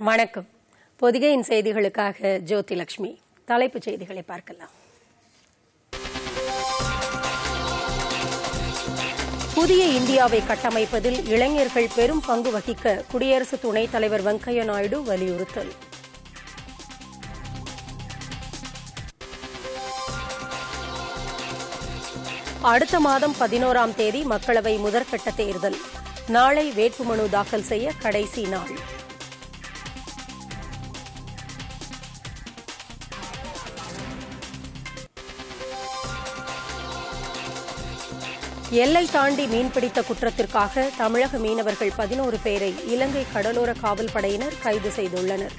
வணக்கம். பொதிகையின் செய்திகளுக்காக ஜோதி லட்சுமி தலைப்புச் செய்திகளை பார்க்கலாம். புதிய இந்தியாவை கட்டமைப்பதில் இளைஞர்கள் பெரும் பங்கு வகிக்க குடியரசு துணைத் தலைவர் வெங்கையா நாயுடு வலியுறுத்தல். அடுத்த மாதம் பதினோராம் தேதி மக்களவை முதற்கட்ட தேர்தல். நாளை வேட்புமனு தாக்கல் செய்ய கடைசி நாள். எல்லை தாண்டி மீன்பிடித்த குற்றத்திற்காக தமிழக மீனவர்கள் பதினோரு பேரை இலங்கை கடலோர காவல் படையினர் கைது செய்துள்ளனர்.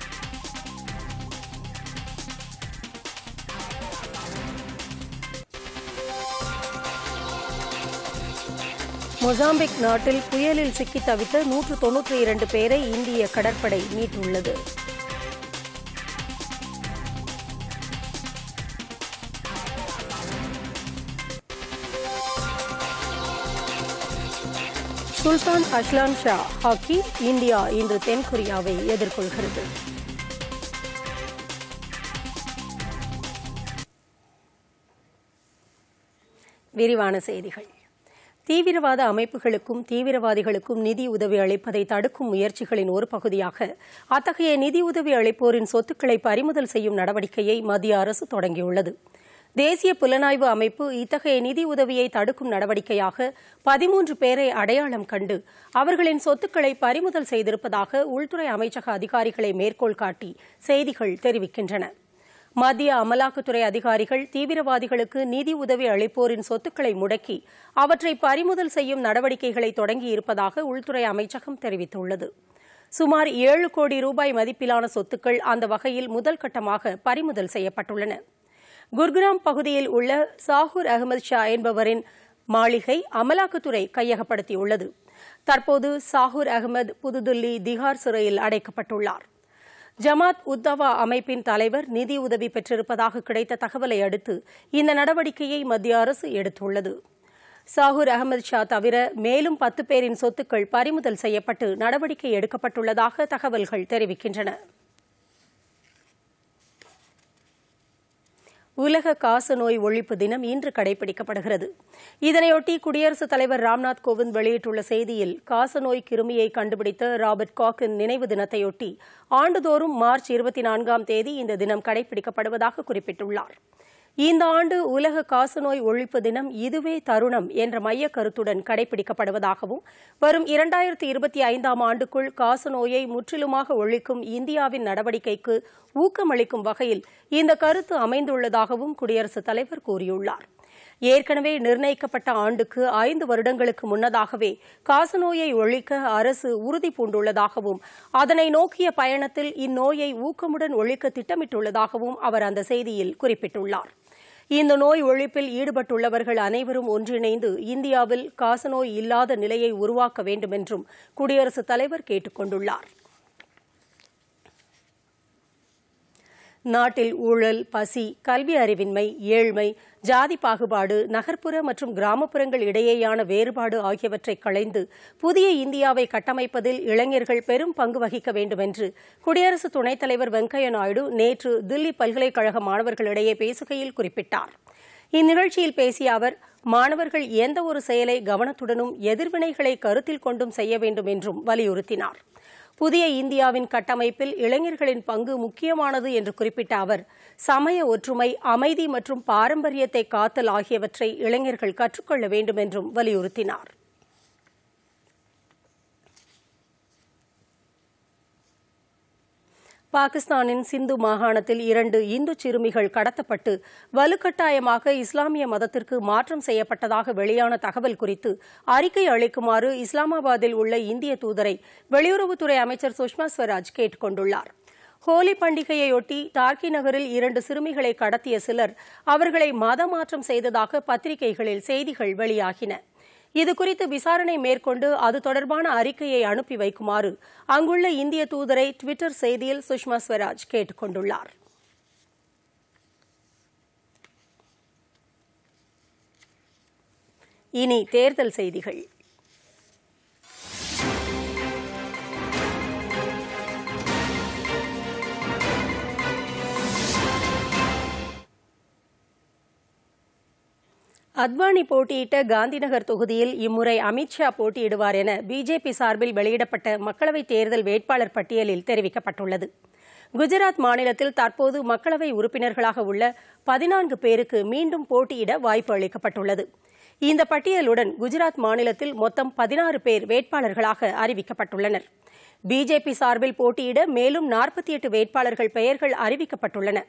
மொசாம்பிக் நாட்டில் புயலில் சிக்கி தவித்த நூற்று தொன்னூற்றி இரண்டு பேரை இந்திய கடற்படை மீட்டுள்ளது. Sultan Azlan Shah hockey India இன்று தென்கொரியாவை எதிர்கொள்கிறது. விரிவான செய்திகள். தீவிரவாத அமைப்புகளுக்கும் தீவிரவாதிகளுக்கும் நிதி உதவி அளிப்பதை தடுக்கும் முயற்சிகளின் ஒரு பகுதியாக அத்தகைய நிதி உதவி அளிப்போரின் சொத்துக்களை பறிமுதல் செய்யும் நடவடிக்கையை மத்திய அரசு தொடங்கியுள்ளது. தேசிய புலனாய்வு அமைப்பு இத்தகைய நிதி உதவியை தடுக்கும் நடவடிக்கையாக பதிமூன்று பேரை அடையாளம் கண்டு அவர்களின் சொத்துக்களை பறிமுதல் செய்திருப்பதாக உள்துறை அமைச்சக அதிகாரிகளை மேற்கோள் காட்டி செய்திகள் தெரிவிக்கின்றன. மத்திய அமலாக்கத்துறை அதிகாரிகள் தீவிரவாதிகளுக்கு நிதி உதவி அளிப்போரின் சொத்துக்களை முடக்கி அவற்றை பறிமுதல் செய்யும் நடவடிக்கைகளை தொடங்கியிருப்பதாக உள்துறை அமைச்சகம் தெரிவித்துள்ளது. சுமார் ஏழு கோடி ரூபாய் மதிப்பிலான சொத்துக்கள் அந்த வகையில் முதல் கட்டமாக பறிமுதல் செய்யப்பட்டுள்ளன. குர்கிராம் பகுதியில் உள்ள சாகூர் அகமது ஷா என்பவரின் மாளிகை அமலாக்கத்துறை கையகப்படுத்தியுள்ளது. தற்போது சாகூர் அகமது புதுதில்லி திகார் சிறையில் அடைக்கப்பட்டுள்ளார். ஜமாத் உத்தவா அமைப்பின் தலைவர் நிதி உதவி பெற்றிருப்பதாக கிடைத்த தகவலை அடுத்து இந்த நடவடிக்கையை மத்திய அரசு எடுத்துள்ளது. சாகூர் அகமது ஷா தவிர மேலும் பத்து பேரின் சொத்துக்கள் பறிமுதல் செய்யப்பட்டு நடவடிக்கை எடுக்கப்பட்டுள்ளதாக தகவல்கள் தெரிவிக்கின்றன. உலக காசநோய் ஒழிப்பு தினம் இன்று கடைபிடிக்கப்படுகிறது. இதனையொட்டி குடியரசுத் தலைவர் ராம்நாத் கோவிந்த் வெளியிட்டுள்ள செய்தியில் காசநோய் கிருமியை கண்டுபிடித்த ராபர்ட் காக்கின் நினைவு தினத்தையொட்டி ஆண்டுதோறும் மார்ச் இருபத்தி நான்காம் தேதி இந்த தினம் கடைபிடிக்கப்படுவதாக குறிப்பிட்டுள்ளார். இந்த ஆண்டு உலக காசநோய் ஒழிப்பு தினம் இதுவே தருணம் என்ற மைய கருத்துடன் கடைபிடிக்கப்படுவதாகவும் வரும் இரண்டாயிரத்தி இருபத்தி ஐந்தாம் ஆண்டுக்குள் காசநோயை முற்றிலுமாக ஒழிக்கும் இந்தியாவின் நடவடிக்கைக்கு ஊக்கமளிக்கும் வகையில் இந்த கருத்து அமைந்துள்ளதாகவும் குடியரசுத் தலைவர் கூறியுள்ளார். ஏற்கனவே நிர்ணயிக்கப்பட்ட ஆண்டுக்கு ஐந்து வருடங்களுக்கு முன்னதாகவே காசநோயை ஒழிக்க அரசு உறுதி பூண்டுள்ளதாகவும் அதனை நோக்கிய பயணத்தில் இந்நோயை ஊக்கமுடன் ஒழிக்க திட்டமிட்டுள்ளதாகவும் அவர் அந்த செய்தியில் குறிப்பிட்டுள்ளார். இந்த நோய் ஒழிப்பில் ஈடுபட்டுள்ளவர்கள் அனைவரும் ஒன்றிணைந்து இந்தியாவில் காசநோய் இல்லாத நிலையை உருவாக்க வேண்டுமென்றும் குடியரசுத் தலைவர் கேட்டுக் கொண்டுள்ளார் நாட்டில் ஊழல் பசி கல்வி அறிவின்மை ஏழ்மை ஜாதி பாகுபாடு நகர்ப்புற மற்றும் கிராமப்புறங்கள் இடையேயான வேறுபாடு ஆகியவற்றை களைந்து புதிய இந்தியாவை கட்டமைப்பதில் இளைஞர்கள் பெரும் பங்கு வகிக்க வேண்டும் என்று குடியரசு துணைத் தலைவர் வெங்கையா நாயுடு நேற்று தில்லி பல்கலைக்கழக மாணவர்களிடையே பேசுகையில் குறிப்பிட்டார். இந்நிகழ்ச்சியில் பேசிய அவர் மாணவர்கள் எந்த ஒரு செயலை கவனத்துடனும் எதிர்வினைகளை கருத்தில் கொண்டும் செய்ய வேண்டும் என்றும் வலியுறுத்தினார். புதிய இந்தியாவின் கட்டமைப்பில் இளைஞர்களின் பங்கு முக்கியமானது என்று குறிப்பிட்ட அவர் சமய ஒற்றுமை அமைதி மற்றும் பாரம்பரியத்தை காத்தல் ஆகியவற்றை இளைஞர்கள் கற்றுக்கொள்ள வேண்டும் என்றும் வலியுறுத்தினார். பாகிஸ்தானின் சிந்து மாகாணத்தில் இரண்டு இந்து சிறுமிகள் கடத்தப்பட்டு வலுக்கட்டாயமாக இஸ்லாமிய மதத்திற்கு மாற்றம் செய்யப்பட்டதாக வெளியான தகவல் குறித்து அறிக்கை அளிக்குமாறு இஸ்லாமாபாத்தில் உள்ள இந்திய தூதரை வெளியுறவுத்துறை அமைச்சர் சுஷ்மா ஸ்வராஜ் கேட்டுக் கொண்டுள்ளார் ஹோலி பண்டிகையொட்டி டார்கி நகரில் இரண்டு சிறுமிகளை கடத்திய சிலர் அவர்களை மதமாற்றம் செய்ததாக பத்திரிகைகளில் செய்திகள் வெளியாகின. இதுகுறித்து விசாரணை மேற்கொண்டு அது தொடர்பான அறிக்கையை அனுப்பி வைக்குமாறு அங்குள்ள இந்திய தூதரை டுவிட்டர் செய்தியில் சுஷ்மா ஸ்வராஜ் கேட்டுக் கொண்டுள்ளார். இனி தேர்தல் செய்திகள். அத்வானி போட்டியிட்ட காந்திநகர் தொகுதியில் இம்முறை அமித்ஷா போட்டியிடுவார் என பிஜேபி சார்பில் வெளியிடப்பட்ட மக்களவைத் தேர்தல் வேட்பாளர் பட்டியலில் தெரிவிக்கப்பட்டுள்ளது. குஜராத் மாநிலத்தில் தற்போது மக்களவை உறுப்பினர்களாக உள்ள பதினான்கு பேருக்கு மீண்டும் போட்டியிட வாய்ப்பு அளிக்கப்பட்டுள்ளது. இந்த பட்டியலுடன் குஜராத் மாநிலத்தில் மொத்தம் பதினாறு பேர் வேட்பாளர்களாக அறிவிக்கப்பட்டுள்ளனர். பிஜேபி சார்பில் போட்டியிட மேலும் நாற்பத்தி எட்டு வேட்பாளர்கள் பெயர்கள் அறிவிக்கப்பட்டுள்ளன.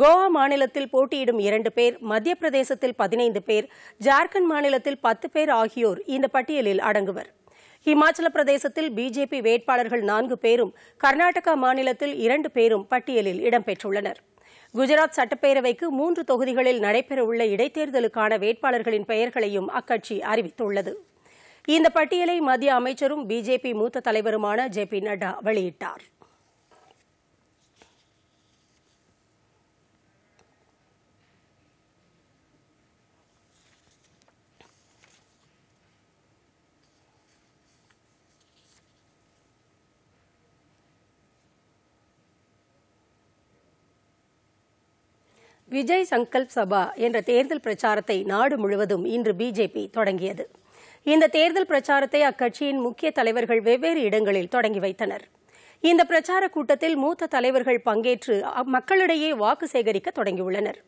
கோவா மாநிலத்தில் போட்டியிடும் இரண்டு பேர் மத்திய பிரதேசத்தில் பதினைந்து பேர் ஜார்க்கண்ட் மாநிலத்தில் பத்து பேர் ஆகியோர் இந்த பட்டியலில் அடங்குவர். இமாச்சல பிரதேசத்தில் பிஜேபி வேட்பாளர்கள் நான்கு பேரும் கர்நாடகா மாநிலத்தில் இரண்டு பேரும் பட்டியலில் இடம்பெற்றுள்ளனர். குஜராத் சட்டப்பேரவைக்கு மூன்று தொகுதிகளில் நடைபெறவுள்ள இடைத்தேர்தலுக்கான வேட்பாளர்களின் பெயர்களையும் அக்கட்சி அறிவித்துள்ளது. இந்த பட்டியலை மத்திய அமைச்சரும் பிஜேபி மூத்த தலைவருமான ஜே பி நட்டா வெளியிட்டார். விஜய் சங்கல்ப் சபா என்ற தேர்தல் பிரச்சாரத்தை நாடு முழுவதும் இன்று பிஜேபி தொடங்கியது. இந்த தேர்தல் பிரச்சாரத்தை அக்கட்சியின் முக்கிய தலைவர்கள் வெவ்வேறு இடங்களில் தொடங்கி வைத்தனர். இந்த பிரச்சார கூட்டத்தில் மூத்த தலைவர்கள் பங்கேற்று மக்களிடையே வாக்கு சேகரிக்க தொடங்கியுள்ளனர்.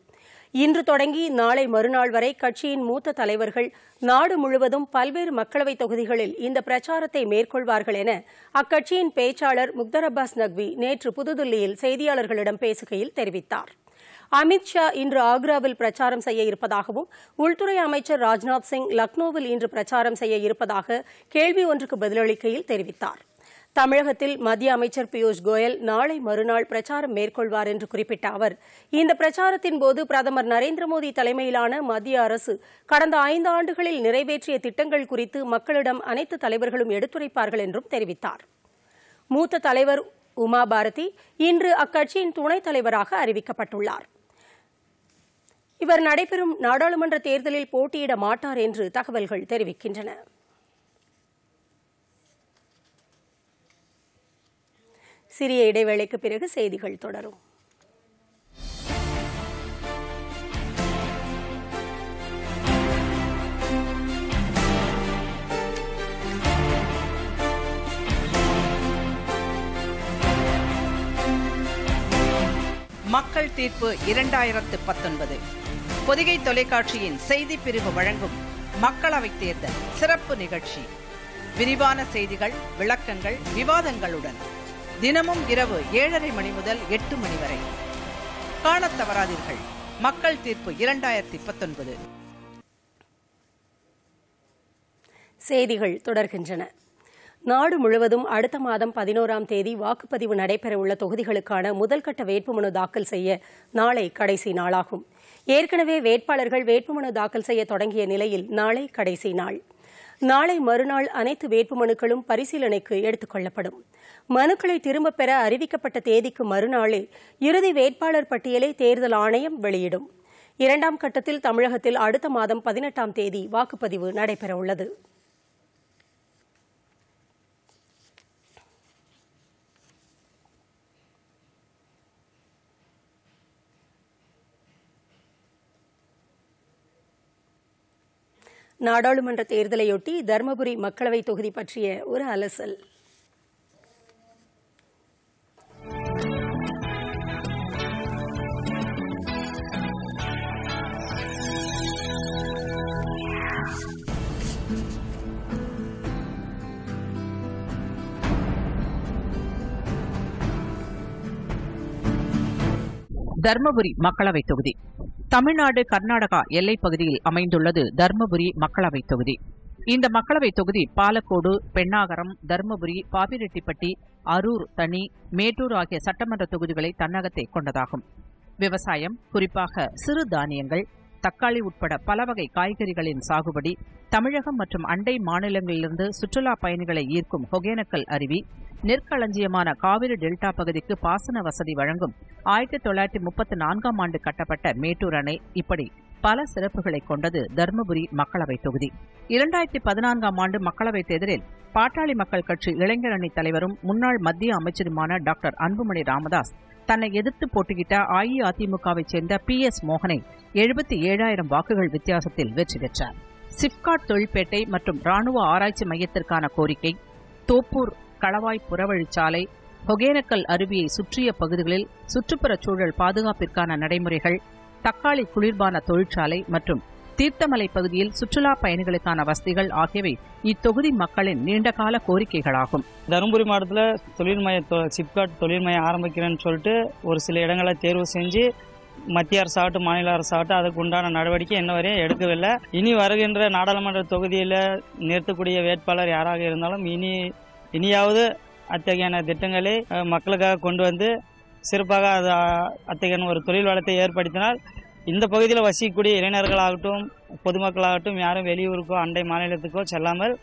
இன்று தொடங்கி நாளை மறுநாள் வரை கட்சியின் மூத்த தலைவர்கள் நாடு முழுவதும் பல்வேறு மக்களவைத் தொகுதிகளில் இந்த பிரச்சாரத்தை மேற்கொள்வார்கள் என அக்கட்சியின் பேச்சாளர் முக்தர் அப்பாஸ் நக்வி நேற்று புதுதில்லியில் செய்தியாளர்களிடம் பேசுகையில் தெரிவித்தார். அமித்ஷா இன்று ஆக்ராவில் பிரச்சாரம் செய்ய இருப்பதாகவும் உள்துறை அமைச்சர் ராஜ்நாத் சிங் லக்னோவில் இன்று பிரச்சாரம் செய்ய இருப்பதாக கேள்வி ஒன்றுக்கு பதிலளிக்கையில் தெரிவித்தார். தமிழகத்தில் மத்திய அமைச்சர் பியூஷ் கோயல் நாளை மறுநாள் பிரச்சாரம் மேற்கொள்வார் என்று குறிப்பிட்ட அவர் இந்த பிரச்சாரத்தின் போது பிரதமர் நரேந்திர மோடி தலைமையிலான மத்திய அரசு கடந்த ஐந்து ஆண்டுகளில் நிறைவேற்றிய திட்டங்கள் குறித்து மக்களிடம் அனைத்து தலைவர்களும் எடுத்துரைப்பார்கள் என்றும் தெரிவித்தார். மூத்த தலைவர் உமா பாரதி இன்று அக்கட்சியின் துணைத் தலைவராக அறிவிக்கப்பட்டுள்ளார். இவர் நடைபெறும் நாடாளுமன்ற தேர்தலில் போட்டியிட மாட்டார் என்று தகவல்கள் தெரிவிக்கின்றன. சிறிய இடைவேளைக்கு பிறகு செய்திகள் தொடரும். மக்கள் தீர்ப்பு இரண்டாயிரத்து பத்தொன்பது. பொதிகை தொலைக்காட்சியின் செய்தி பிரிவு வழங்கும் மக்களவை தேர்தல் சிறப்பு நிகழ்ச்சி. விரிவான செய்திகள் விளக்கங்கள் விவாதங்களுடன் தினமும் இரவு ஏழரை மணி முதல் எட்டு மணி வரை. காணத் தவறாதீர்கள். மக்கள் தீர்ப்பு இரண்டாயிரத்தி பத்தொன்பது. செய்திகள் தொடர்கின்றன. நாடு முழுவதும் அடுத்த மாதம் பதினோராம் தேதி வாக்குப்பதிவு நடைபெறவுள்ள தொகுதிகளுக்கான முதல்கட்ட வேட்புமனு தாக்கல் செய்ய நாளை கடைசி நாளாகும். ஏற்கனவே வேட்பாளர்கள் வேட்புமனு தாக்கல் செய்ய தொடங்கிய நிலையில் நாளை கடைசி நாள். நாளை மறுநாள் அனைத்து வேட்புமனுக்களும் பரிசீலனைக்கு எடுத்துக் கொள்ளப்படும். மனுக்களை திரும்பப் பெற அறிவிக்கப்பட்ட தேதிக்கு மறுநாளே இறுதி வேட்பாளர் பட்டியலை தேர்தல் ஆணையம் வெளியிடும். இரண்டாம் கட்டத்தில் தமிழகத்தில் அடுத்த மாதம் பதினெட்டாம் தேதி வாக்குப்பதிவு நடைபெறவுள்ளது. நாடாளுமன்ற தேர்தலையொட்டி தருமபுரி மக்களவைத் தொகுதி பற்றிய ஒரு அலசல். தர்மபுரி மக்களவைத் தொகுதி. தமிழ்நாடு கர்நாடகா எல்லைப் பகுதியில் அமைந்துள்ளது தர்மபுரி மக்களவைத் தொகுதி. இந்த மக்களவைத் தொகுதி பாலக்கோடு பெண்ணாகரம் தர்மபுரி பாப்பிரெட்டிப்பட்டி அரூர் தனி மேட்டூர் ஆகிய சட்டமன்ற தொகுதிகளை தன்னகத்தை கொண்டதாகும். விவசாயம் குறிப்பாக சிறு தானியங்கள் தக்காளி உட்பட பல வகை காய்கறிகளின் சாகுபடி தமிழகம் மற்றும் அண்டை மாநிலங்களிலிருந்து சுற்றுலா பயணிகளை ஈர்க்கும் ஒகேனக்கல் அருவி நெற்களஞ்சியமான காவிரி டெல்டா பகுதிக்கு பாசன வசதி வழங்கும் ஆயிரத்தி தொள்ளாயிரத்தி முப்பத்தி நான்காம் ஆண்டு கட்டப்பட்ட மேட்டூர் அணை இப்படி பல சிறப்புகளை கொண்டது தருமபுரி மக்களவைத் தொகுதி. இரண்டாயிரத்தி பதினான்காம் ஆண்டு மக்களவைத் தேர்தலில் பாட்டாளி மக்கள் கட்சி இளைஞர் அணி தலைவரும் முன்னாள் மத்திய அமைச்சருமான டாக்டர் அன்புமணி ராமதாஸ் தன்னை எதிர்த்து போட்டியிட்ட அஇஅதிமுகவைச் சேர்ந்த பி எஸ் மோகனை எழுபத்தி ஏழாயிரம் வாக்குகள் வித்தியாசத்தில் வெற்றி பெற்றார். சிப்காட் தொழில்பேட்டை மற்றும் ராணுவ ஆராய்ச்சி மையத்திற்கான கோரிக்கை தோப்பூர் களவாய் புறவழிச்சாலை ஒகேனக்கல் அருவியை சுற்றிய பகுதிகளில் சுற்றுப்புறச் சூழல் பாதுகாப்பிற்கான நடைமுறைகள் தக்காளி குளிர்பான தொழிற்சாலை மற்றும் தீர்த்தமலை பகுதியில் சுற்றுலா பயணிகளுக்கான வசதிகள் ஆகியவை இத்தொகுதி மக்களின் நீண்டகால கோரிக்கைகளாகும். தருமபுரி மாவட்டத்தில் தொழில் மைய சிப்காட் தொழில் மையம் ஆரம்பிக்கிறேன்னு சொல்லிட்டு ஒரு சில இடங்களை தேர்வு செஞ்சு மத்திய அரசாகட்டும் மாநில அரசாகட்டும் அதுக்கு உண்டான நடவடிக்கை இன்ன வரையும் எடுக்கவில்லை. இனி வருகின்ற நாடாளுமன்ற தொகுதியில் நிறுத்தக்கூடிய வேட்பாளர் யாராக இருந்தாலும் இனி இனியாவது அத்தகையான திட்டங்களை மக்களுக்காக கொண்டு வந்து சிறப்பாக அது அத்தகையான ஒரு தொழில் வளத்தை ஏற்படுத்தினால் இந்த பகுதியில் வசிக்கக்கூடிய இளைஞர்களாகட்டும் பொதுமக்களாகட்டும் யாரும் வெளியூருக்கோ அண்டை மாநிலத்துக்கோ செல்லாமல்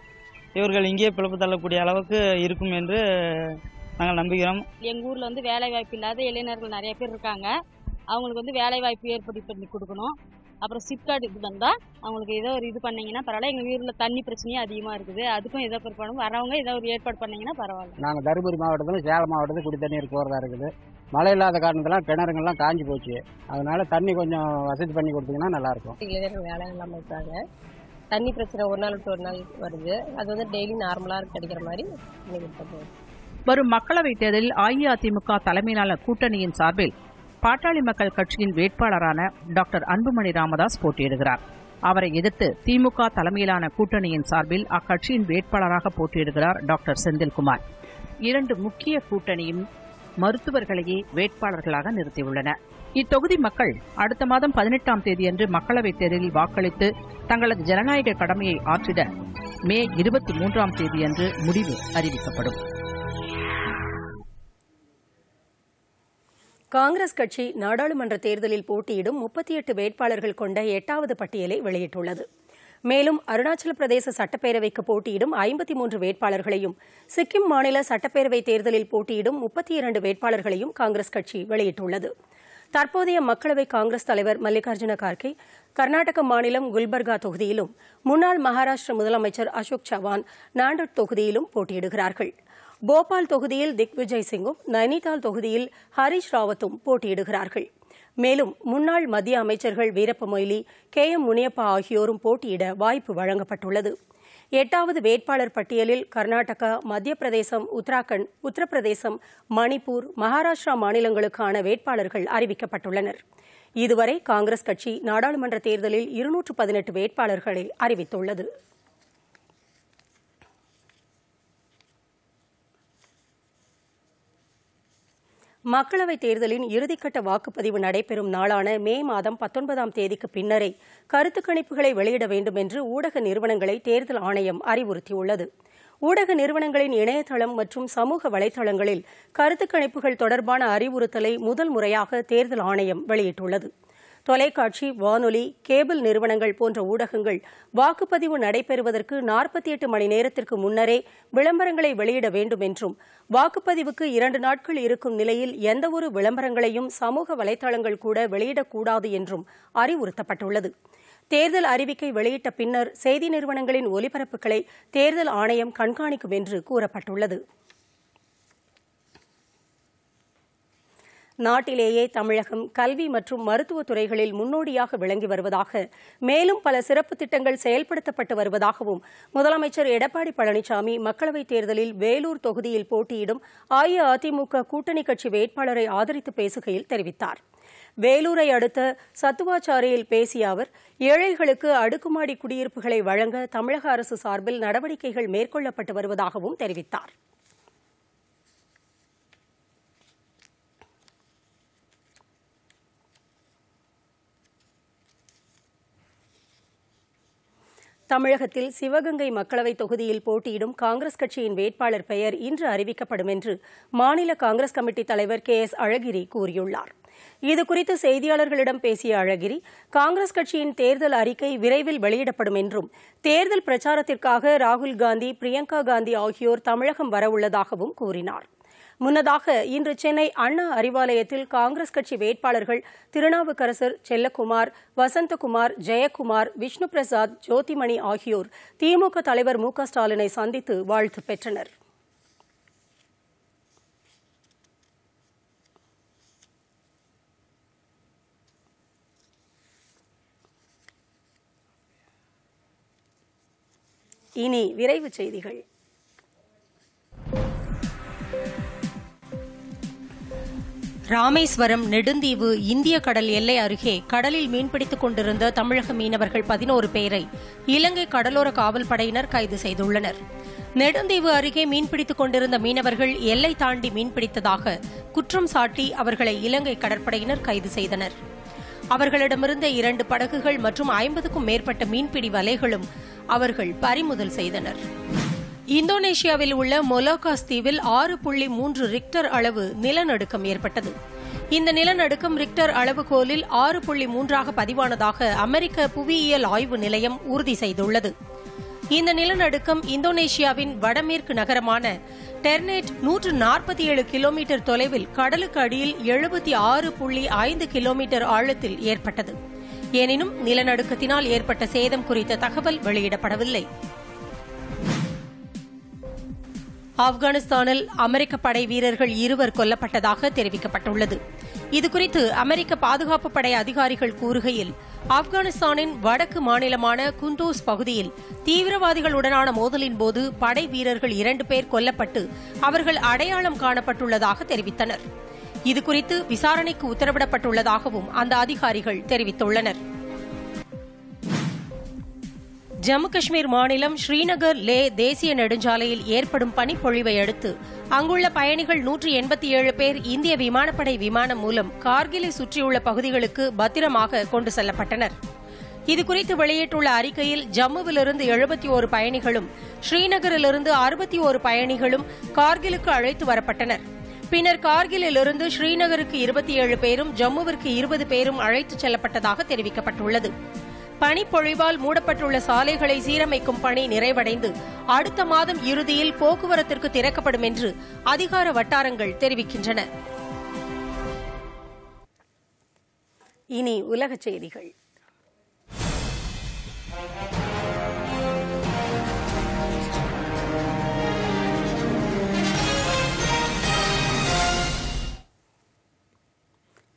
இவர்கள் இங்கேயே பிழப்பு தள்ளக்கூடிய அளவுக்கு இருக்கும் என்று நாங்கள் நம்புகிறோம். எங்கள் ஊரில் வந்து வேலை வாய்ப்பு இல்லாத இளைஞர்கள் நிறைய பேர் இருக்காங்க. அவங்களுக்கு வந்து வேலை வாய்ப்பு ஏற்படுத்தி பண்ணி கொடுக்கணும். அப்புறம் சிப்கார்டு இது வந்தால் அவங்களுக்கு ஏதோ ஒரு இது பண்ணீங்கன்னா பரவாயில்ல. எங்கள் ஊரில் தண்ணி பிரச்சனையும் அதிகமாக இருக்குது. அதுக்கும் ஏதோ ஒரு பணம் வரவங்க ஏதோ ஒரு ஏற்பாடு பண்ணீங்கன்னா பரவாயில்ல. நாங்கள் தருமபுரி மாவட்டத்தில் சேலம் மாவட்டத்தில் குடி தண்ணீர் போகிறதா இருக்குது. மழை இல்லாத காரணத்தெல்லாம் கிணறுங்கள்லாம் காஞ்சி போச்சு. அதனால தண்ணி கொஞ்சம் வசதி பண்ணி கொடுத்தீங்கன்னா நல்லாயிருக்கும். இளைஞர்கள் வேலை இல்லாமல் இருக்காங்க. தண்ணி பிரச்சனை ஒரு நாள் விட்டு ஒரு நாள் வருது. அது வந்து டெய்லி நார்மலாக கிடைக்கிற மாதிரி வரும் மக்களவைத் தேர்தலில் அஇஅதிமுக தலைமையிலான கூட்டணியின் சார்பில் பாட்டாளி மக்கள் கட்சியின் வேட்பாளரான டாக்டர் அன்புமணி ராமதாஸ் போட்டியிடுகிறார். அவரை எதிர்த்து திமுக தலைமையிலான கூட்டணியின் சார்பில் அக்கட்சியின் வேட்பாளராக போட்டியிடுகிறார் டாக்டர் செந்தில்குமார். இரண்டு முக்கிய கூட்டணியும் மருத்துவர்களையே வேட்பாளர்களாக நிறுத்தியுள்ளன. இத்தொகுதி மக்கள் அடுத்த மாதம் பதினெட்டாம் தேதியன்று மக்களவைத் தேர்தலில் வாக்களித்து தங்களது ஜனநாயக கடமையை ஆற்றிட மே இருபத்தி மூன்றாம் தேதியன்று முடிவு அறிவிக்கப்படும். காங்கிரஸ் கட்சி நாடாளுமன்ற தேர்தலில் போட்டியிடும் முப்பத்தி எட்டு வேட்பாளர்கள் கொண்ட எட்டாவது பட்டியலை வெளியிட்டுள்ளது. மேலும் அருணாச்சல பிரதேச சட்டப்பேரவைக்கு போட்டியிடும் ஐம்பத்தி மூன்று வேட்பாளர்களையும் சிக்கிம் மாநில சட்டப்பேரவை தேர்தலில் போட்டியிடும் முப்பத்தி இரண்டு வேட்பாளர்களையும் காங்கிரஸ் கட்சி வெளியிட்டுள்ளது. தற்போதைய மக்களவை காங்கிரஸ் தலைவர் மல்லிகார்ஜுன கார்கே கர்நாடக மாநிலம் குல்பர்கா தொகுதியிலும் முன்னாள் மகாராஷ்டிர முதலமைச்சர் அசோக் சவான் நாண்டட் தொகுதியிலும் போட்டியிடுகிறார்கள். போபால் தொகுதியில் திக்விஜய் சிங்கும் நைனிதால் தொகுதியில் ஹரீஷ் ராவத்தும் போட்டியிடுகிறார்கள். மேலும் முன்னாள் மத்திய அமைச்சர்கள் வீரப்ப மொய்லி கே எம் முனியப்பா ஆகியோரும் போட்டியிட வாய்ப்பு வழங்கப்பட்டுள்ளது. எட்டாவது வேட்பாளர் பட்டியலில் கர்நாடகா மத்திய பிரதேசம் உத்தராகண்ட் உத்தரப்பிரதேசம் மணிப்பூர் மகாராஷ்டிரா மாநிலங்களுக்கான வேட்பாளர்கள் அறிவிக்கப்பட்டுள்ளனர். இதுவரை காங்கிரஸ் கட்சி நாடாளுமன்ற தேர்தலில் இருநூற்று பதினெட்டு வேட்பாளர்களை அறிவித்துள்ளது. மக்களவைத் தேர்தலின் இறுதிக்கட்ட வாக்குப்பதிவு நடைபெறும் நாளான மே மாதம் பத்தொன்பதாம் தேதிக்கு பின்னரே கருத்து கணிப்புகளை வெளியிட வேண்டும் என்று ஊடக நிறுவனங்களை தேர்தல் ஆணையம் அறிவுறுத்தியுள்ளது. ஊடக நிறுவனங்களின் இணையதளம் மற்றும் சமூக வலைதளங்களில் கருத்து கணிப்புகள் தொடர்பான அறிவுறுத்தலை முதல் முறையாக தேர்தல் ஆணையம் வெளியிட்டுள்ளது. தொலைக்காட்சி வானொலி கேபிள் நிறுவனங்கள் போன்ற ஊடகங்கள் வாக்குப்பதிவு நடைபெறுவதற்கு நாற்பத்தி எட்டு மணி நேரத்திற்கு முன்னரே விளம்பரங்களை வெளியிட வேண்டும் என்றும் வாக்குப்பதிவுக்கு இரண்டு நாட்கள் இருக்கும் நிலையில் எந்தவொரு விளம்பரங்களையும் சமூக வலைதளங்கள் கூட வெளியிடக்கூடாது என்றும் அறிவுறுத்தப்பட்டுள்ளது. தேர்தல் அறிவிக்கை வெளியிட்ட பின்னர் செய்தி நிறுவனங்களின் ஒலிபரப்புகளை தேர்தல் ஆணையம் கண்காணிக்கும் என்று கூறப்பட்டுள்ளது. நாட்டிலேயே தமிழகம் கல்வி மற்றும் மருத்துவத் துறைகளில் முன்னோடியாக விளங்கி வருவதாக மேலும் பல சிறப்பு திட்டங்கள் செயல்படுத்தப்பட்டு வருவதாகவும் முதலமைச்சர் எடப்பாடி பழனிசாமி மக்களவைத் தேர்தலில் வேலூர் தொகுதியில் போட்டியிடும் அஇஅதிமுக கூட்டணி கட்சி வேட்பாளரை ஆதரித்து பேசுகையில் தெரிவித்தார். வேலூரை அடுத்த சத்துவாச்சாரியில் பேசிய அவர் ஏழைகளுக்கு அடுக்குமாடி குடியிருப்புகளை வழங்க தமிழக அரசு சார்பில் நடவடிக்கைகள் மேற்கொள்ளப்பட்டு வருவதாகவும் தெரிவித்தார். தமிழகத்தில் சிவகங்கை மக்களவைத் தொகுதியில் போட்டியிடும் காங்கிரஸ் கட்சியின் வேட்பாளர் பெயர் இன்று அறிவிக்கப்படும் என்று மாநில காங்கிரஸ் கமிட்டி தலைவர் கே எஸ் அழகிரி கூறியுள்ளார். இதுகுறித்து செய்தியாளர்களிடம் பேசிய அழகிரி காங்கிரஸ் கட்சியின் தேர்தல் அறிக்கை விரைவில் வெளியிடப்படும் என்றும் தேர்தல் பிரச்சாரத்திற்காக ராகுல் காந்தி பிரியங்கா காந்தி ஆகியோர் தமிழகம் வரவுள்ளதாகவும் கூறினார். முன்னதாக இன்று சென்னை அண்ணா அறிவாலயத்தில் காங்கிரஸ் கட்சி வேட்பாளர்கள் திருநாவுக்கரசர் செல்லக்குமார் வசந்தகுமார் ஜெயக்குமார் விஷ்ணு பிரசாத் ஜோதிமணி ஆகியோர் திமுக தலைவர் மு க ஸ்டாலினை சந்தித்து வாழ்த்து பெற்றனர். இனி விரைவு செய்திகள். ராமேஸ்வரம் நெடுந்தீவு இந்திய கடல் எல்லை அருகே கடலில் மீன்பிடித்துக் கொண்டிருந்த தமிழக மீனவர்கள் பதினோரு பேரை இலங்கை கடலோர காவல் படையினர் கைது செய்துள்ளனர். நெடுந்தீவு அருகே மீன்பிடித்துக் கொண்டிருந்த மீனவர்கள் எல்லை தாண்டி மீன்பிடித்ததாக குற்றம் சாட்டி அவர்களை இலங்கை கடற்படையினர் கைது செய்தனர். அவர்களிடமிருந்த இரண்டு படகுகள் மற்றும் ஐம்பதுக்கும் மேற்பட்ட மீன்பிடி வலைகளும் அவர்கள் பறிமுதல் செய்தனர். இந்தோனேஷியாவில் உள்ள மொலோகாஸ் தீவில் ஆறு புள்ளி மூன்று ரிக்டர் அளவு நிலநடுக்கம் ஏற்பட்டது. இந்த நிலநடுக்கம் ரிக்டர் அளவுகோலில் ஆறு புள்ளி மூன்றாக பதிவானதாக அமெரிக்க புவியியல் ஆய்வு நிலையம் உறுதி செய்துள்ளது. இந்த நிலநடுக்கம் இந்தோனேஷியாவின் வடமேற்கு நகரமான டெர்னேட் நூற்று நாற்பத்தி ஏழு கிலோமீட்டர் தொலைவில் கடலுக்கு அடியில் எழுபத்தி ஆறு புள்ளி ஐந்து கிலோமீட்டர் ஆழத்தில் ஏற்பட்டது. எனினும் நிலநடுக்கத்தினால் ஏற்பட்ட சேதம் குறித்த தகவல் வெளியிடப்படவில்லை. ஆப்கானிஸ்தானில் அமெரிக்க படை வீரர்கள் இருவர் கொல்லப்பட்டதாக தெரிவிக்கப்பட்டுள்ளது. இதுகுறித்து அமெரிக்க பாதுகாப்பு படை அதிகாரிகள் கூறுகையில் ஆப்கானிஸ்தானின் வடக்கு மாநிலமான குந்தூஸ் பகுதியில் தீவிரவாதிகளுடனான மோதலின் போது படை வீரர்கள் இரண்டு பேர் கொல்லப்பட்டு அவர்கள் அடையாளம் காணப்பட்டுள்ளதாக தெரிவித்தனர். இதுகுறித்து விசாரணைக்கு உத்தரவிடப்பட்டுள்ளதாகவும் அந்த அதிகாரிகள் தெரிவித்துள்ளனா் ஜம்மு காஷ்மீர் மாநிலம் ஸ்ரீநகர் லே தேசிய நெடுஞ்சாலையில் ஏற்படும் பனிப்பொழிவை அடுத்து அங்குள்ள பயணிகள் நூற்றி எண்பத்தி ஏழு பேர் இந்திய விமானப்படை விமானம் மூலம் கார்கிலை சுற்றியுள்ள பகுதிகளுக்கு பத்திரமாக கொண்டு செல்லப்பட்டனர். இதுகுறித்து வெளியிட்டுள்ள அறிக்கையில் ஜம்முவிலிருந்து எழுபத்தி ஒரு பயணிகளும் ஸ்ரீநகரிலிருந்து அறுபத்தி ஒரு பயணிகளும் கார்கிலுக்கு அழைத்து வரப்பட்டனர். பின்னர் கார்கிலிலிருந்து ஸ்ரீநகருக்கு இருபத்தி ஏழு பேரும் ஜம்முவிற்கு இருபது பேரும் அழைத்துச் செல்லப்பட்டதாக தெரிவிக்கப்பட்டுள்ளது. பனிப்பொழிவால் மூடப்பட்டுள்ள சாலைகளை சீரமைக்கும் பணி நிறைவடைந்து அடுத்த மாதம் இறுதியில் போக்குவரத்திற்கு திறக்கப்படும் என்று அதிகார வட்டாரங்கள் தெரிவிக்கின்றன. இனி உலகச் செய்திகள்.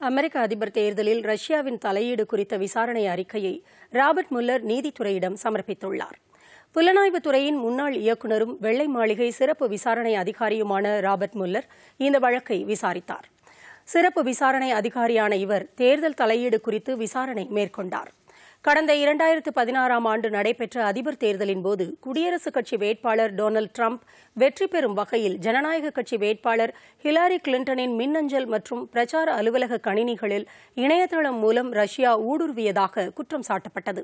அமெரிக்க அதிபர் தேர்தலில் ரஷ்யாவின் தலையீடு குறித்த விசாரணை அறிக்கையை ராபர்ட் முல்லர் நீதித்துறையிடம் சமர்ப்பித்துள்ளார். புலனாய்வுத் துறையின் முன்னாள் இயக்குநரும் வெள்ளை மாளிகை சிறப்பு விசாரணை அதிகாரியுமான ராபர்ட் முல்லர் இந்த வழக்கை விசாரித்தார். சிறப்பு விசாரணை அதிகாரியான இவர் தேர்தல் தலையீடு குறித்து விசாரணை மேற்கொண்டார். கடந்த இரண்டாயிரத்து பதினாறாம் ஆண்டு நடைபெற்ற அதிபர் தேர்தலின் போது குடியரசுக் கட்சி வேட்பாளர் டொனால்டு டிரம்ப் வெற்றி பெறும் வகையில் ஜனநாயக கட்சி வேட்பாளர் ஹிலாரி கிளின்டனின் மின்னஞ்சல் மற்றும் பிரச்சார அலுவலக கணினிகளில் இணையதளம் மூலம் ரஷ்யா ஊடுருவியதாக குற்றம் சாட்டப்பட்டது.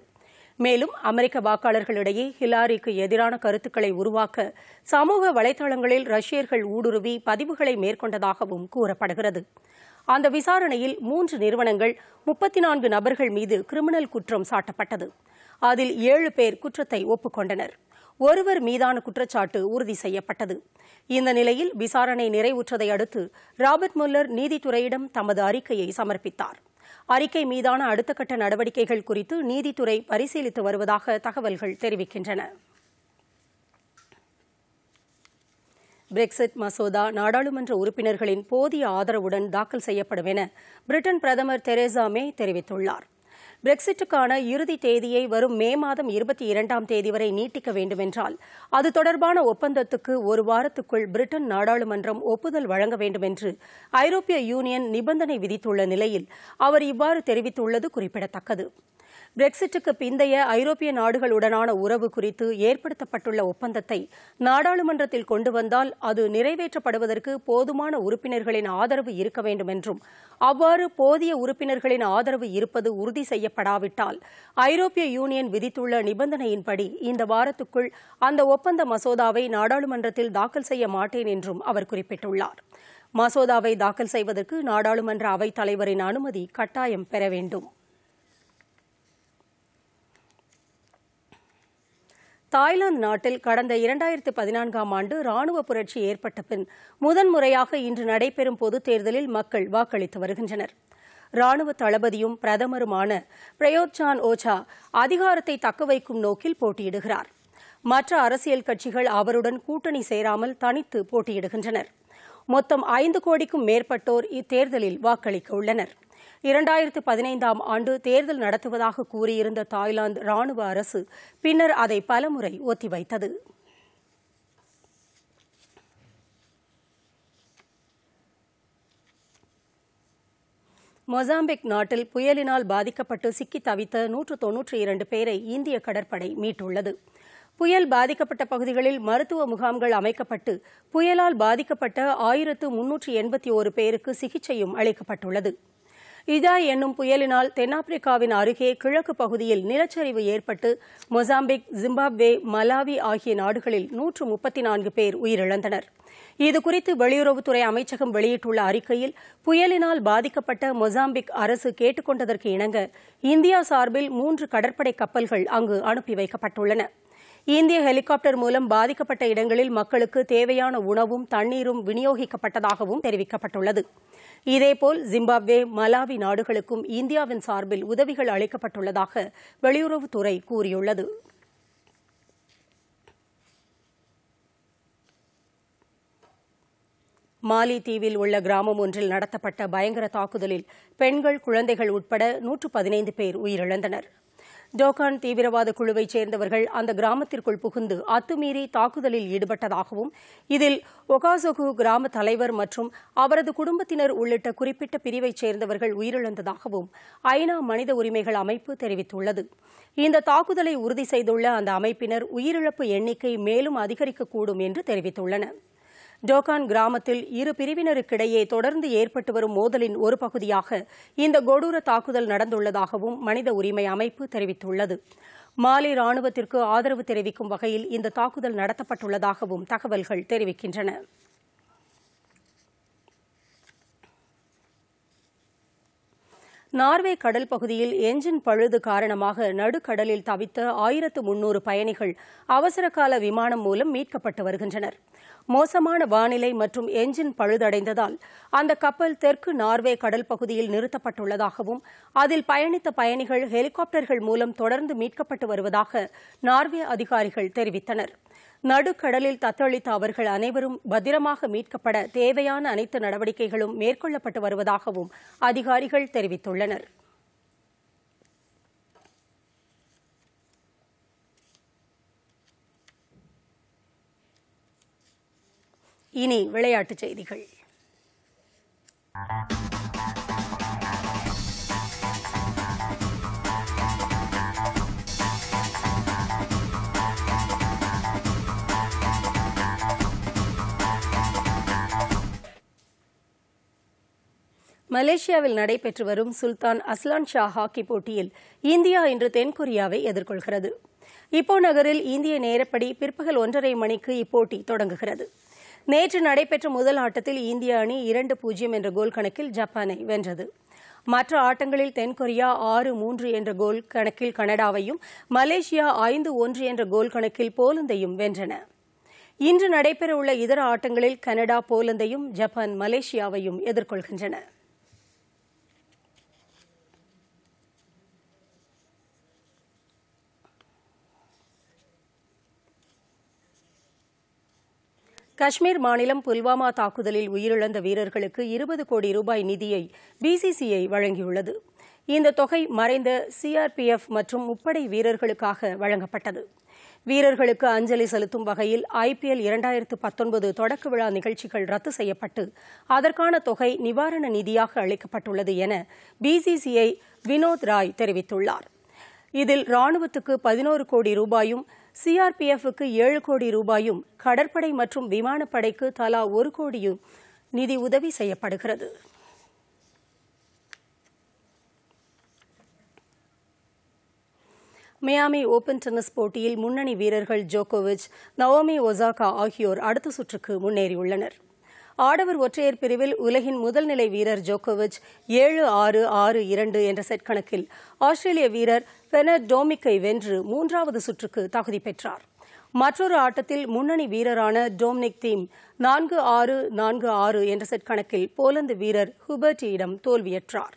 மேலும் அமெரிக்க வாக்காளர்களிடையே ஹிலாரிக்கு எதிரான கருத்துக்களை உருவாக்க சமூக வலைதளங்களில் ரஷ்யர்கள் ஊடுருவி பதிவுகளை மேற்கொண்டதாகவும் கூறப்படுகிறது. அந்த விசாரணையில் மூன்று நிறுவனங்கள் முப்பத்தி நான்கு நபர்கள் மீது கிரிமினல் குற்றம் சாட்டப்பட்டது. அதில் ஏழு பேர் குற்றத்தை ஒப்புக்கொண்டனர். ஒருவர் மீதான குற்றச்சாட்டு உறுதி செய்யப்பட்டது. இந்த நிலையில் விசாரணை நிறைவுற்றதை அடுத்து ராபர்ட் முல்லர் நீதித்துறையிடம் தமது அறிக்கையை சமர்ப்பித்தார். அறிக்கை மீதான அடுத்த கட்ட நடவடிக்கைகள் குறித்து நீதித்துறை பரிசீலித்து வருவதாக தகவல்கள் தெரிவிக்கின்றன. பிரெக்சிட் மசோதா நாடாளுமன்ற உறுப்பினர்களின் போதிய ஆதரவுடன் தாக்கல் செய்யப்படும் என பிரிட்டன் பிரதமர் தெரேசா மே தெரிவித்துள்ளார். பிரெக்சிட்டுக்கான இறுதி தேதியை வரும் மே மாதம் இருபத்தி இரண்டாம் தேதி வரை நீட்டிக்க வேண்டுமென்றால் அது தொடர்பான ஒப்பந்தத்துக்கு ஒரு வாரத்துக்குள் பிரிட்டன் நாடாளுமன்றம் ஒப்புதல் வழங்க வேண்டும் என்று ஐரோப்பிய யூனியன் நிபந்தனை விதித்துள்ள நிலையில் அவர் இவ்வாறு தெரிவித்துள்ளது குறிப்பிடத்தக்கது. பிரெக்சிட்டுக்கு பிந்தைய ஐரோப்பிய நாடுகளுடனான உறவு குறித்து ஏற்படுத்தப்பட்டுள்ள ஒப்பந்தத்தை நாடாளுமன்றத்தில் கொண்டு வந்தால் அது நிறைவேற்றப்படுவதற்கு போதுமான உறுப்பினர்களின் ஆதரவு இருக்க வேண்டும் என்றும் அவ்வாறு போதிய உறுப்பினர்களின் ஆதரவு இருப்பது உறுதி செய்யப்படாவிட்டால் ஐரோப்பிய யூனியன் விதித்துள்ள நிபந்தனையின்படி இந்த வாரத்துக்குள் அந்த ஒப்பந்த மசோதாவை நாடாளுமன்றத்தில் தாக்கல் செய்ய மாட்டேன் என்றும் அவர் குறிப்பிட்டுள்ளார். மசோதாவை தாக்கல் செய்வதற்கு நாடாளுமன்ற அவைத் தலைவரின் அனுமதி கட்டாயம் பெற வேண்டும். தாய்லாந்து நாட்டில் கடந்த இரண்டாயிரத்து பதினான்காம் ஆண்டு ராணுவ புரட்சி ஏற்பட்ட பின் முதன்முறையாக இன்று நடைபெறும் பொதுத் தேர்தலில் மக்கள் வாக்களித்து வருகின்றனர். ராணுவ தளபதியும் பிரதமருமான பிரயோத் சான் ஓச்சா அதிகாரத்தை தக்கவைக்கும் நோக்கில் போட்டியிடுகிறார். மற்ற அரசியல் கட்சிகள் அவருடன் கூட்டணி சேராமல் தனித்து போட்டியிடுகின்றனர். மொத்தம் ஐந்து கோடிக்கும் மேற்பட்டோர் இத்தேர்தலில் வாக்களிக்க உள்ளனர். இரண்டாயிரத்து பதினைந்தாம் ஆண்டு தேர்தல் நடத்துவதாக கூறியிருந்த தாய்லாந்து ராணுவ அரசு பின்னர் அதை பலமுறை ஒத்திவைத்தது. மொசாம்பிக் நாட்டில் புயலினால் பாதிக்கப்பட்டு சிக்கி தவித்த நூற்று தொன்னூற்றி இரண்டு பேரை இந்திய கடற்படை மீட்டுள்ளது. புயல் பாதிக்கப்பட்ட பகுதிகளில் மருத்துவ முகாம்கள் அமைக்கப்பட்டு புயலால் பாதிக்கப்பட்ட ஆயிரத்து முன்னூற்றி எண்பத்தி ஒரு பேருக்கு சிகிச்சையும் அளிக்கப்பட்டுள்ளது. இதாய் என்னும் புயலினால் தென்னாப்பிரிக்காவின் அருகே கிழக்கு பகுதியில் நிலச்சரிவு ஏற்பட்டு மொசாம்பிக் ஜிம்பாப்வே மலாவி ஆகிய நாடுகளில் நூற்று முப்பத்தி நான்கு பேர் உயிரிழந்தனர். இதுகுறித்து வெளியுறவுத்துறை அமைச்சகம் வெளியிட்டுள்ள அறிக்கையில் புயலினால் பாதிக்கப்பட்ட மொசாம்பிக் அரசு கேட்டுக் கொண்டதற்கு இணங்க இந்தியா சார்பில் மூன்று கடற்படை கப்பல்கள் அங்கு அனுப்பி வைக்கப்பட்டுள்ளன. இந்திய ஹெலிகாப்டர் மூலம் பாதிக்கப்பட்ட இடங்களில் மக்களுக்கு தேவையான உணவும் தண்ணீரும் விநியோகிக்கப்பட்டதாகவும் தெரிவிக்கப்பட்டுள்ளது. இதேபோல் ஜிம்பாப்வே மலாவி நாடுகளுக்கும் இந்தியாவின் சார்பில் உதவிகள் அளிக்கப்பட்டுள்ளதாக வெளியுறவுத்துறை கூறியுள்ளது. மாலி தீவில் உள்ள கிராமம் ஒன்றில் நடத்தப்பட்ட பயங்கர தாக்குதலில் பெண்கள் குழந்தைகள் உட்பட நூற்று பதினைந்து பேர் உயிரிழந்தனர். டோகான் தீவிரவாத குழுவைச் சேர்ந்தவர்கள் அந்த கிராமத்திற்குள் புகுந்து அத்துமீறி தாக்குதலில் ஈடுபட்டதாகவும் இதில் ஒகாசொகு கிராம தலைவர் மற்றும் அவரது குடும்பத்தினர் உள்ளிட்ட குறிப்பிட்ட பிரிவைச் சேர்ந்தவர்கள் உயிரிழந்ததாகவும் ஐநா மனித உரிமைகள் அமைப்பு தெரிவித்துள்ளது. இந்த தாக்குதலை உறுதி செய்துள்ள அந்த அமைப்பினர் உயிரிழப்பு எண்ணிக்கை மேலும் அதிகரிக்கக்கூடும் என்று தெரிவித்துள்ளனா் டோகான் கிராமத்தில் இரு பிரிவினருக்கிடையே தொடர்ந்து ஏற்பட்டு வரும் மோதலின் ஒரு பகுதியாக இந்த கொடூர தாக்குதல் நடந்துள்ளதாகவும் மனித உரிமை அமைப்பு தெரிவித்துள்ளது. மாலி ராணுவத்திற்கு ஆதரவு தெரிவிக்கும் வகையில் இந்த தாக்குதல் நடத்தப்பட்டுள்ளதாகவும் தகவல்கள் தெரிவிக்கின்றன. நார்வே கடல் பகுதியில் என்ஜின் பழுது காரணமாக நடுக்கடலில் தவித்த ஆயிரத்து முன்னூறு பயணிகள் அவசரகால விமானம் மூலம் மீட்கப்பட்டு வருகின்றனர். மோசமான வானிலை மற்றும் என்ஜின் பழுதடைந்ததால் அந்த கப்பல் தெற்கு நார்வே கடல் பகுதியில் நிறுத்தப்பட்டுள்ளதாகவும் அதில் பயணித்த பயணிகள் ஹெலிகாப்டர்கள் மூலம் தொடர்ந்து மீட்கப்பட்டு வருவதாக நார்வே அதிகாரிகள் தெரிவித்தனர். நடுக்கடலில் தத்தளித்த அவர்கள் அனைவரும் பத்திரமாக மீட்கப்பட தேவையான அனைத்து நடவடிக்கைகளும் மேற்கொள்ளப்பட்டு வருவதாகவும் அதிகாரிகள் தெரிவித்துள்ளனர். இனி விளையாட்டுச் செய்திகள். மலேசியாவில் நடைபெற்று வரும் சுல்தான் அஸ்லான் ஷா ஹாக்கி போட்டியில் இந்தியா இன்று தென்கொரியாவை எதிர்கொள்கிறது. இப்போ நகரில் இந்திய நேரப்படி பிற்பகல் ஒன்றரை மணிக்கு இப்போட்டி தொடங்குகிறது. நேற்று நடைபெற்ற முதல் ஆட்டத்தில் இந்திய அணி இரண்டு பூஜ்ஜியம் என்ற கோல் கணக்கில் ஜப்பானை வென்றது. மற்ற ஆட்டங்களில் தென்கொரியா ஆறு மூன்று என்ற கோல் கணக்கில் கனடாவையும் மலேசியா ஐந்து ஒன்று என்ற கோல் கணக்கில் போலந்தையும் வென்றன. இன்று நடைபெறவுள்ள இதர ஆட்டங்களில் கனடா போலந்தையும் ஜப்பான் மலேசியாவையும் எதிர்கொள்கின்றன. காஷ்மீர் மாநிலம் புல்வாமா தாக்குதலில் உயிரிழந்த வீரர்களுக்கு இருபது கோடி ரூபாய் நிதியை பிசிசிஐ வழங்கியுள்ளது. இந்த தொகை மறைந்த சிஆர்பிஎஃப் மற்றும் முப்படை வீரர்களுக்காக வழங்கப்பட்டது. வீரர்களுக்கு அஞ்சலி செலுத்தும் வகையில் ஐபிஎல் இரண்டாயிரத்து பத்தொன்பது தொடக்க விழா நிகழ்ச்சிகள் ரத்து செய்யப்பட்டு அதற்கான தொகை நிவாரண நிதியாக அளிக்கப்பட்டுள்ளது என பிசிசிஐ வினோத் ராய் தெரிவித்துள்ளார். இதில் ராணுவத்துக்கு பதினோரு கோடி ரூபாயும் சிஆர்பிஎஃப்க்கு ஏழு கோடி ரூபாயும் கடற்படை மற்றும் விமானப்படைக்கு தலா ஒரு கோடியும் நிதி உதவி செய்யப்படுகிறது. மியாமி ஓபன் டென்னிஸ் போட்டியில் முன்னணி வீரர்கள் ஜோகோவிச் நவோமி ஒசாகா ஆகியோர் அடுத்த சுற்றுக்கு முன்னேறியுள்ளனர். ஆடவர் ஒற்றையர் பிரிவில் உலகின் முதல்நிலை வீரர் ஜோகோவிச் ஏழு ஆறு ஆறு இரண்டு என்ற செட் கணக்கில் ஆஸ்திரேலிய வீரர் பெனர் டோமிக்கை வென்று மூன்றாவது சுற்றுக்கு தகுதி பெற்றார். மற்றொரு ஆட்டத்தில் முன்னணி வீரரான டோம்னிக் தீம் நான்கு ஆறு நான்கு ஆறு என்ற செட் கணக்கில் போலந்து வீரர் ஹுபர்டியிடம் தோல்வியற்றார்.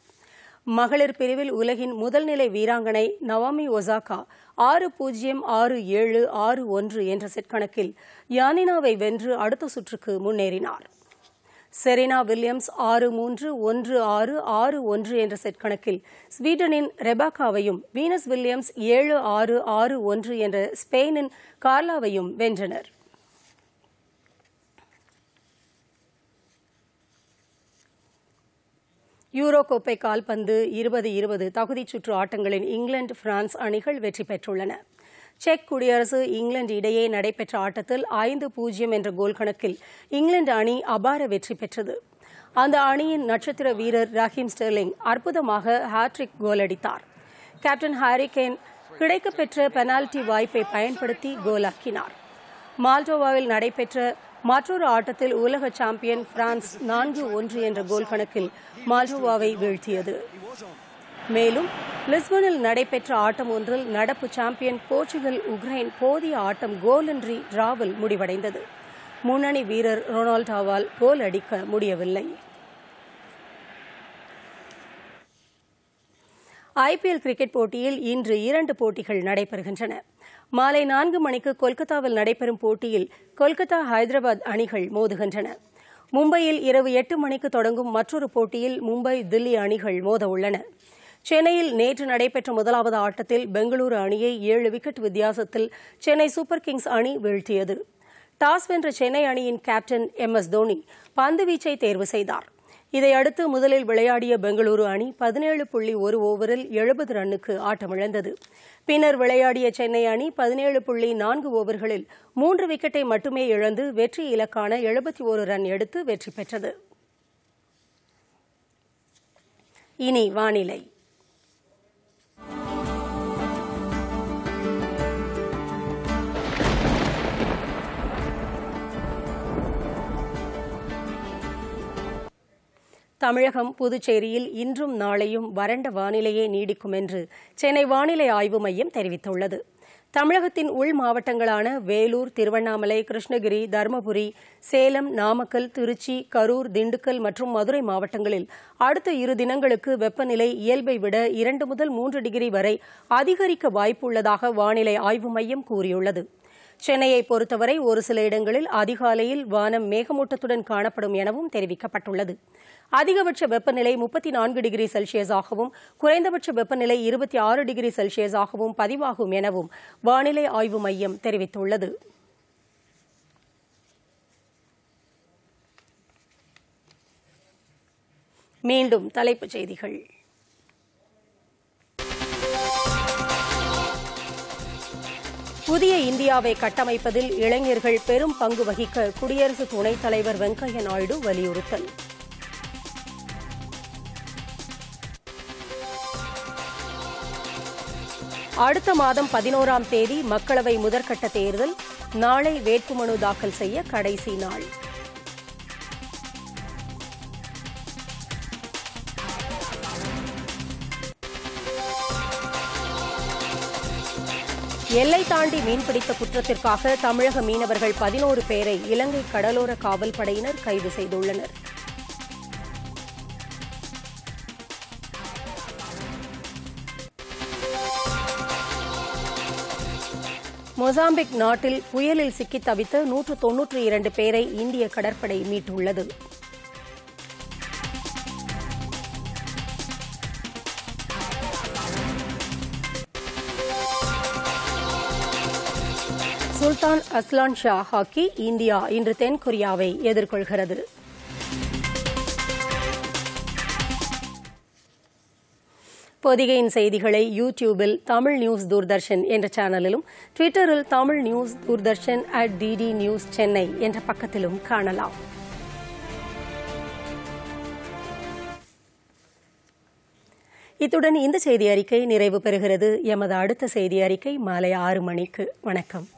மகளிர் பிரிவில் உலகின் முதல்நிலை வீராங்கனை நவாமி ஒசாகா ஆறு பூஜ்ஜியம் ஆறு ஏழு ஆறு ஒன்று என்ற செட் கணக்கில் யானினாவை வென்று அடுத்த சுற்றுக்கு முன்னேறினார். செரீனா வில்லியம்ஸ் ஆறு மூன்று ஒன்று ஆறு ஆறு ஒன்று என்ற செட் கணக்கில். ஸ்வீடனின் ரெபாக்காவையும் வீனஸ் வில்லியம்ஸ் ஏழு ஆறு ஆறு ஒன்று என்ற ஸ்பெயினின் கார்லாவையும் வென்றனர். யூரோ கோப்பை கால்பந்து இருபது இருபது தகுதிச் சுற்று ஆட்டங்களின் இங்கிலாந்து பிரான்ஸ் அணிகள் வெற்றி பெற்றுள்ளன. செக் குடியரசு இங்கிலாந்து இடையே நடைபெற்ற ஆட்டத்தில் ஐந்து பூஜ்ஜியம் என்ற கோல் கணக்கில் இங்கிலாந்து அணி அபார வெற்றி பெற்றது. அந்த அணியின் நட்சத்திர வீரர் ரஹீம் ஸ்டெர்லிங் அற்புதமாக ஹாட்ரிக் கோல் அடித்தார். கேப்டன் ஹாரிகேன் கிடைக்கப்பெற்ற பெனால்டி வாய்ப்பை பயன்படுத்தி கோலாக்கினார். மால்டோவாவில் நடைபெற்ற மற்றொரு ஆட்டத்தில் உலக சாம்பியன் பிரான்ஸ் நான்கு ஒன்று என்ற கோல் கணக்கில் மால்டோவாவை வீழ்த்தியது. மேலும் லிஸ்பனில் நடைபெற்ற ஆட்டம் ஒன்றில் நடப்பு சாம்பியன் போர்ச்சுகல் உக்ரைன் போதிய ஆட்டம் கோலின்றி டிராவில் முடிவடைந்தது. முன்னணி வீரர் ரொனால்டோவால் கோல் அடிக்க முடியவில்லை. ஐபிஎல் கிரிக்கெட் போட்டியில் இன்று இரண்டு போட்டிகள் நடைபெறுகின்றன. மாலை நான்கு மணிக்கு கொல்கத்தாவில் நடைபெறும் போட்டியில் கொல்கத்தா ஹைதராபாத் அணிகள் மோதுகின்றன. மும்பையில் இரவு எட்டு மணிக்கு தொடங்கும் மற்றொரு போட்டியில் மும்பை தில்லி அணிகள் மோத உள்ளன சென்னையில் நேற்று நடைபெற்ற முதலாவது ஆட்டத்தில் பெங்களூரு அணியை ஏழு விக்கெட் வித்தியாசத்தில் சென்னை சூப்பர் கிங்ஸ் அணி வீழ்த்தியது. டாஸ் வென்ற சென்னை அணியின் கேப்டன் எம். எஸ். தோனி பந்து வீச்சை தேர்வு செய்தார். இதையடுத்து முதலில் விளையாடிய பெங்களூரு அணி பதினேழு புள்ளி ஒரு ஓவரில் எழுபது ரன்னுக்கு ஆட்டமிழந்தது. பின்னர் விளையாடிய சென்னை அணி பதினேழு புள்ளி நான்கு ஓவர்களில் மூன்று விக்கெட்டை மட்டுமே இழந்து வெற்றி இலக்கான எழுபத்தி ஒரு ரன் எடுத்து வெற்றி பெற்றது. இனி வானிலை. தமிழகம் புதுச்சேரியில் இன்றும் நாளையும் வறண்ட வானிலையே நீடிக்கும் என்று சென்னை வானிலை ஆய்வு மையம் தெரிவித்துள்ளது. தமிழகத்தின் உள் மாவட்டங்களான வேலூர் திருவண்ணாமலை கிருஷ்ணகிரி தருமபுரி சேலம் நாமக்கல் திருச்சி கரூர் திண்டுக்கல் மற்றும் மதுரை மாவட்டங்களில் அடுத்த இரு தினங்களுக்கு வெப்பநிலை இயல்பை விட இரண்டு முதல் மூன்று டிகிரி வரை அதிகரிக்க வாய்ப்புள்ளதாக வானிலை ஆய்வு மையம் கூறியுள்ளது. சென்னையை பொறுத்தவரை ஒரு சில இடங்களில் அதிகாலையில் வானம் மேகமூட்டத்துடன் காணப்படும் எனவும் தெரிவிக்கப்பட்டுள்ளது. அதிகபட்ச வெப்பநிலை முப்பத்தி நான்கு டிகிரி செல்சியஸாகவும் குறைந்தபட்ச வெப்பநிலை இருபத்தி ஆறு டிகிரி செல்சியஸாகவும் பதிவாகும் எனவும் வானிலை ஆய்வு மையம் தெரிவித்துள்ளது. மீண்டும் தலைப்புச் செய்திகள். புதிய இந்தியாவை கட்டமைப்பதில் இளைஞர்கள் பெரும் பங்கு வகிக்க குடியரசு துணைத் தலைவர் வெங்கையா நாயுடு வலியுறுத்தல். அடுத்த மாதம் பதினோராம் தேதி மக்களவை முதற்கட்ட தேர்தல். நாளை வேட்புமனு தாக்கல் செய்ய கடைசி நாள். எல்லை தாண்டி மீன்பிடித்த குற்றத்திற்காக தமிழக மீனவர்கள் பதினோரு பேரை இலங்கை கடலோர காவல் படையினர் கைது செய்துள்ளனர். மொசாம்பிக் நாட்டில் புயலில் சிக்கித் தவித்த நூற்று தொன்னூற்றி இரண்டு பேரை இந்திய கடற்படை மீட்டுள்ளது. Sultan Azlan Shah hockey India இன்று தென்கொரியாவை எதிர்கொள்கிறது. பொதிகையின் செய்திகளை யூடியூபில் தமிழ் நியூஸ் தூர்தர்ஷன் என்ற சேனலிலும் ட்விட்டரில் Tamil news Doordarshan at DD news Chennai என்ற பக்கத்திலும் காணலாம். இத்துடன் இந்த செய்தி அறிக்கை நிறைவு பெறுகிறது. எமது அடுத்த செய்தி அறிக்கை மாலை ஆறு மணிக்கு. வணக்கம்.